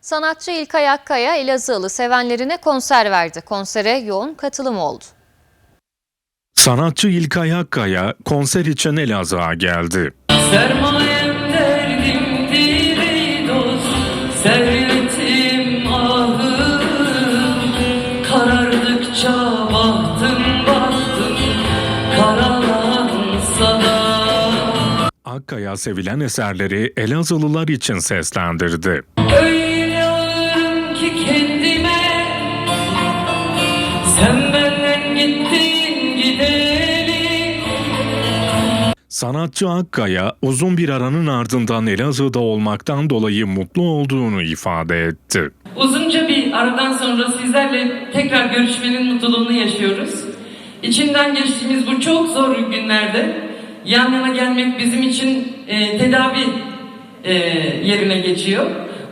Sanatçı İlkay Akkaya Elazığlı sevenlerine konser verdi. Konsere yoğun katılım oldu. Sanatçı İlkay Akkaya konser için Elazığ'a geldi. Sermayem derdimdir ey dost Servetim ahım Karardıkça bahtım bahtım Karalansa da Akkaya sevilen eserleri Elazığlılar için seslendirdi. Öyle Sen benden gittin Sanatçı Akkaya uzun bir aranın ardından Elazığ'da olmaktan dolayı mutlu olduğunu ifade etti. Uzunca bir aradan sonra sizlerle tekrar görüşmenin mutluluğunu yaşıyoruz. İçinden geçtiğimiz bu çok zor günlerde yan yana gelmek bizim için e, tedavi e, yerine geçiyor.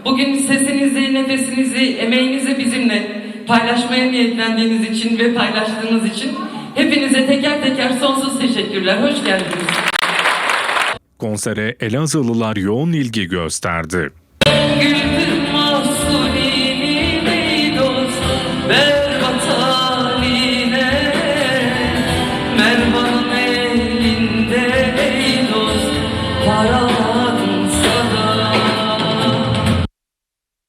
Bugün sesinizi, nefesinizi, emeğinizi bizimle paylaşmaya niyetlendiğiniz için ve paylaştığınız için hepinize teker teker sonsuz teşekkürler. Hoş geldiniz. Konsere Elazığlılar yoğun ilgi gösterdi. Mervan'ın elinde ey dost, paralar.